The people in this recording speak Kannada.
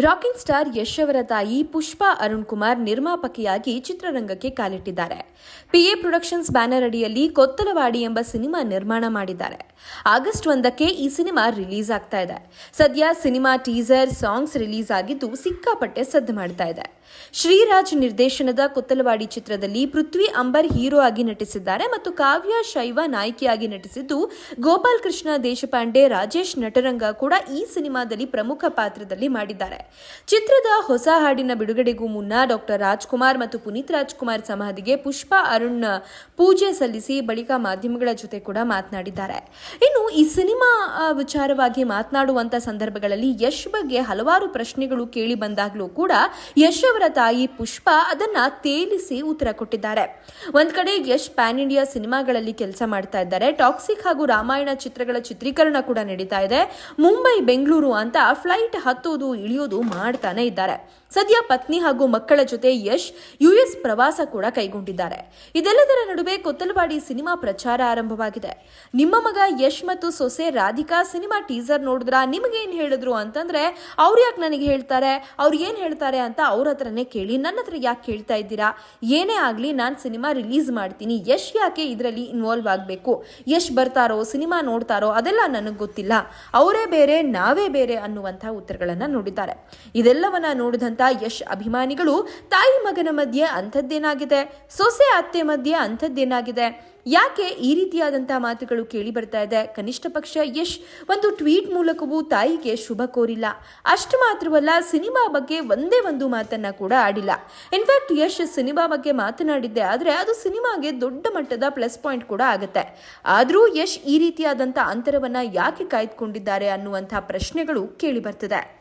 ರಾಕಿಂಗ್ ಸ್ಟಾರ್ ಯಶ್ ಅವರ ತಾಯಿ ಪುಷ್ಪಾ ಅರುಣ್ ಕುಮಾರ್ ನಿರ್ಮಾಪಕಿಯಾಗಿ ಚಿತ್ರರಂಗಕ್ಕೆ ಕಾಲಿಟ್ಟಿದ್ದಾರೆ. ಪಿಎ ಪ್ರೊಡಕ್ಷನ್ಸ್ ಬ್ಯಾನರ್ ಅಡಿಯಲ್ಲಿ ಕೊತ್ತಲವಾಡಿ ಎಂಬ ಸಿನಿಮಾ ನಿರ್ಮಾಣ ಮಾಡಿದ್ದಾರೆ. ಆಗಸ್ಟ್ ಒಂದಕ್ಕೆ ಈ ಸಿನಿಮಾ ರಿಲೀಸ್ ಆಗ್ತಾ ಇದೆ. ಸದ್ಯ ಸಿನಿಮಾ ಟೀಸರ್, ಸಾಂಗ್ಸ್ ರಿಲೀಸ್ ಆಗಿದ್ದು ಸಿಕ್ಕಾಪಟ್ಟೆ ಸದ್ದು ಮಾಡ್ತಾ ಇದೆ. ಶ್ರೀರಾಜ್ ನಿರ್ದೇಶನದ ಕೊತ್ತಲವಾಡಿ ಚಿತ್ರದಲ್ಲಿ ಪೃಥ್ವಿ ಅಂಬರ್ ಹೀರೋ ಆಗಿ ನಟಿಸಿದ್ದಾರೆ ಮತ್ತು ಕಾವ್ಯ ಶೈವ ನಾಯಕಿಯಾಗಿ ನಟಿಸಿದ್ದು ಗೋಪಾಲ್ ಕೃಷ್ಣ ದೇಶಪಾಂಡೆ, ರಾಜೇಶ್ ನಟರಂಗ ಕೂಡ ಈ ಸಿನಿಮಾದಲ್ಲಿ ಪ್ರಮುಖ ಪಾತ್ರದಲ್ಲಿ ಮಾಡಿದ್ದಾರೆ. ಚಿತ್ರದ ಹೊಸ ಹಾಡಿನ ಬಿಡುಗಡೆಗೂ ಮುನ್ನ ಡಾಕ್ಟರ್ ರಾಜ್ಕುಮಾರ್ ಮತ್ತು ಪುನೀತ್ ರಾಜ್ಕುಮಾರ್ ಸಮಾಧಿಗೆ ಪುಷ್ಪಾ ಅರುಣ್ ಪೂಜೆ ಸಲ್ಲಿಸಿ ಬಳಿಕ ಮಾಧ್ಯಮಗಳ ಜೊತೆ ಕೂಡ ಮಾತನಾಡಿದ್ದಾರೆ. ಇನ್ನು ಈ ಸಿನಿಮಾ ವಿಚಾರವಾಗಿ ಮಾತನಾಡುವಂತ ಸಂದರ್ಭಗಳಲ್ಲಿ ಯಶ್ ಬಗ್ಗೆ ಹಲವಾರು ಪ್ರಶ್ನೆಗಳು ಕೇಳಿ ಬಂದಾಗಲೂ ಕೂಡ ಯಶ್ ಅವರ ತಾಯಿ ಪುಷ್ಪ ಅದನ್ನ ತೇಲಿಸಿ ಉತ್ತರ ಕೊಟ್ಟಿದ್ದಾರೆ. ಒಂದ್ ಕಡೆ ಯಶ್ ಪ್ಯಾನ್ ಇಂಡಿಯಾ ಸಿನಿಮಾಗಳಲ್ಲಿ ಕೆಲಸ ಮಾಡ್ತಾ ಇದ್ದಾರೆ. ಟಾಕ್ಸಿಕ್ ಹಾಗೂ ರಾಮಾಯಣ ಚಿತ್ರಗಳ ಚಿತ್ರೀಕರಣ ಕೂಡ ನಡೀತಾ ಇದೆ. ಮುಂಬೈ, ಬೆಂಗಳೂರು ಅಂತ ಫ್ಲೈಟ್ ಹತ್ತೋದು, ಇಳಿಯೋದು ಮಾಡ್ತಾನೆ ಇದ್ದಾರೆ. ಸದ್ಯ ಪತ್ನಿ ಹಾಗೂ ಮಕ್ಕಳ ಜೊತೆ ಯಶ್ ಯುಎಸ್ ಪ್ರವಾಸ ಕೂಡ ಕೈಗೊಂಡಿದ್ದಾರೆ. ಇದೆಲ್ಲದರ ನಡುವೆ ಕೊತ್ತಲವಾಡಿ ಸಿನಿಮಾ ಪ್ರಚಾರ ಆರಂಭವಾಗಿದೆ. ನಿಮ್ಮ ಮಗ ಯಶ್ ಮತ್ತು ಸೊಸೆ ರಾಧಿಕಾ ಸಿನಿಮಾ ಟೀಸರ್ ನೋಡಿದ್ರ? ನಿಮಗೇನು ಹೇಳಿದ್ರು ಅಂತಂದ್ರೆ, ಅವ್ರು ಯಾಕೆ ನನಗೆ ಹೇಳ್ತಾರೆ? ಅವ್ರು ಏನು ಹೇಳ್ತಾರೆ ಅಂತ ಅವ್ರ ಹತ್ರನೇ ಕೇಳಿ ನನ್ನ ಹತ್ರ ಯಾಕೆ ಕೇಳ್ತಾ ಇದ್ದೀರಾ? ಏನೇ ಆಗಲಿ ನಾನು ಸಿನಿಮಾ ರಿಲೀಸ್ ಮಾಡ್ತೀನಿ. ಯಶ್ ಯಾಕೆ ಇದರಲ್ಲಿ ಇನ್ವಾಲ್ವ್ ಆಗಬೇಕು? ಯಶ್ ಬರ್ತಾರೋ, ಸಿನಿಮಾ ನೋಡ್ತಾರೋ, ಅದೆಲ್ಲ ನನಗೆ ಗೊತ್ತಿಲ್ಲ. ಅವರೇ ಬೇರೆ, ನಾವೇ ಬೇರೆ ಅನ್ನುವಂಥ ಉತ್ತರಗಳನ್ನು ನೋಡಿದ್ದಾರೆ. ಇದೆಲ್ಲವನ್ನ ನೋಡಿದಂತ ಯಶ್ ಅಭಿಮಾನಿಗಳು, ತಾಯಿ ಮಗನ ಮಧ್ಯೆ ಅಂಥದ್ದೇನಾಗಿದೆ? ಸೊಸೆ, ಅತ್ತೆ ಮಧ್ಯೆ ಅಂಥದ್ದೇನಾಗಿದೆ? ಯಾಕೆ ಈ ರೀತಿಯಾದಂತಹ ಮಾತುಗಳು ಕೇಳಿ ಬರ್ತಾ ಇದೆ? ಕನಿಷ್ಠ ಪಕ್ಷ ಯಶ್, ಒಂದು ಟ್ವೀಟ್ ಮೂಲಕವೂ ತಾಯಿಗೆ ಶುಭ ಕೋರಿಲ್ಲ. ಅಷ್ಟು ಮಾತ್ರವಲ್ಲ, ಸಿನಿಮಾ ಬಗ್ಗೆ ಒಂದೇ ಒಂದು ಮಾತನ್ನ ಕೂಡ ಆಡಿಲ್ಲ. ಇನ್ಫ್ಯಾಕ್ಟ್ ಯಶ್ ಸಿನಿಮಾ ಬಗ್ಗೆ ಮಾತನಾಡಿದ್ದೆ, ಆದರೆ ಅದು ಸಿನಿಮಾಗೆ ದೊಡ್ಡ ಮಟ್ಟದ ಪ್ಲಸ್ ಪಾಯಿಂಟ್ ಕೂಡ ಆಗುತ್ತೆ. ಆದರೂ ಯಶ್ ಈ ರೀತಿಯಾದಂಥ ಅಂತರವನ್ನ ಯಾಕೆ ಕಾಯ್ದುಕೊಂಡಿದ್ದಾರೆ ಅನ್ನುವಂಥ ಪ್ರಶ್ನೆಗಳು ಕೇಳಿ ಬರ್ತಿದೆ.